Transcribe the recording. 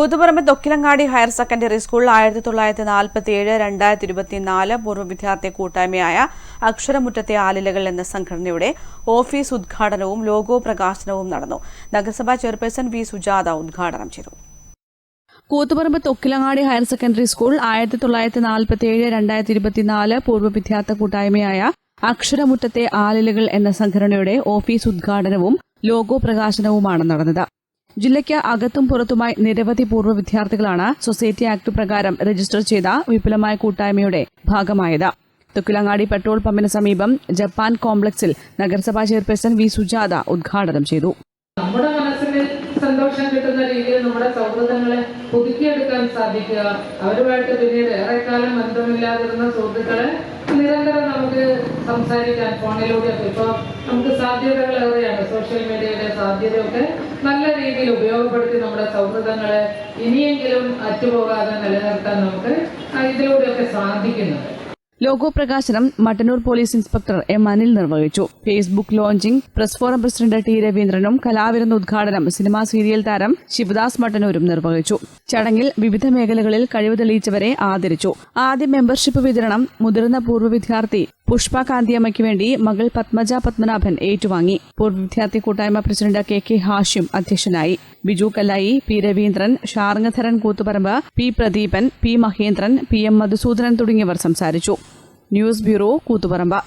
Koothuparamba Thokkilangadi higher secondary school ആയിരത്തി തൊള്ളായിരത്തി നാൽപ്പത്തി ഏഴ് രണ്ടായിരത്തി ഇരുപത്തിനാല് പൂർവ വിദ്യാർത്ഥി കൂട്ടായ്മയായ അക്ഷരമുറ്റത്തെ ആലിലകൾ എന്ന സംഘടനയുടെ ഓഫീസ് ഉദ്ഘാടനവും ലോഗോ പ്രകാശനവും നടന്നു. നഗരസഭാ ചെയർപേഴ്സൺ വി. സുജാത ഉദ്ഘാടനം ചെയ്തു. Koothuparamba Thokkilangadi higher secondary school ആയിരത്തി തൊള്ളായിരത്തി നാൽപ്പത്തി ഏഴ് രണ്ടായിരത്തി ഇരുപത്തിനാല് പൂർവ വിദ്യാർത്ഥി കൂട്ടായ്മയായ അക്ഷരമുറ്റത്തെ ആലിലകൾ എന്ന സംഘടനയുടെ ഓഫീസ് ഉദ്ഘാടനവും ലോഗോ പ്രകാശനവുമാണ് നടന്നത്. ജില്ലയ്ക്ക് അകത്തും പുറത്തുമായി നിരവധി പൂർവ വിദ്യാർത്ഥികളാണ് സൊസൈറ്റി ആക്ട് പ്രകാരം രജിസ്റ്റർ ചെയ്ത വിപുലമായ കൂട്ടായ്മയുടെ ഭാഗമായത്. തുക്കിലങ്ങാടി പെട്രോൾ പമ്പിന് സമീപം ജപ്പാൻ കോംപ്ലക്സിൽ നഗരസഭാ ചെയർപേഴ്സൺ വി സുജാത ഉദ്ഘാടനം ചെയ്തു. നമ്മുടെ മനസ്സിന് സന്തോഷം കിട്ടുന്ന രീതിയിൽ നമ്മുടെ സൗഹൃദങ്ങളെ പുതുക്കിയെടുക്കാൻ സാധിക്കുക. അവരുമായിട്ട് പിന്നീട് ഏറെക്കാലം ബന്ധമില്ലാതിരുന്ന സുഹൃത്തുക്കളെ നിരന്തരം നമുക്ക് സംസാരിക്കാൻ ഫോണിലൂടെയൊക്കെ ഇപ്പോൾ നമുക്ക് സാധ്യതകൾ ഏറെയാണ്. സോഷ്യൽ മീഡിയയുടെ സാധ്യതയൊക്കെ നല്ല രീതിയിൽ ഉപയോഗപ്പെടുത്തി നമ്മുടെ സൗഹൃദങ്ങളെ ഇനിയെങ്കിലും അറ്റുപോകാതെ നിലനിർത്താൻ നമുക്ക് ഇതിലൂടെയൊക്കെ സാധിക്കുന്നുണ്ട്. ലോഗോ പ്രകാശനം Mattannur police inspector M Anil നിർവഹിച്ചു. Facebook launching press forum president T രവീന്ദ്രനും കലാവിരുന്ന് ഉദ്ഘാടനം സിനിമാ സീരിയൽ താരം ശിവദാസ് മട്ടന്നൂരും നിർവഹിച്ചു. ചടങ്ങിൽ വിവിധ മേഖലകളിൽ കഴിവ് തെളിയിച്ചവരെ ആദരിച്ചു. ആദ്യ മെമ്പർഷിപ്പ് വിതരണം മുതിർന്ന പൂർവ വിദ്യാർത്ഥി പുഷ്പ കാന്തിയമ്മയ്ക്ക് വേണ്ടി മകൾ പത്മജ പത്മനാഭൻ ഏറ്റുവാങ്ങി. പൂർവ വിദ്യാർത്ഥി കൂട്ടായ്മ പ്രസിഡന്റ് കെ കെ ഹാഷ്യം അധ്യക്ഷനായി. Biju Kallayi P Raveendran Sharngadharan Koothuparamba P Pradeepan P Mahendran P M Madhusoodanan തുടങ്ങിയവർ സംസാരിച്ചു. News bureau Koothuparamba.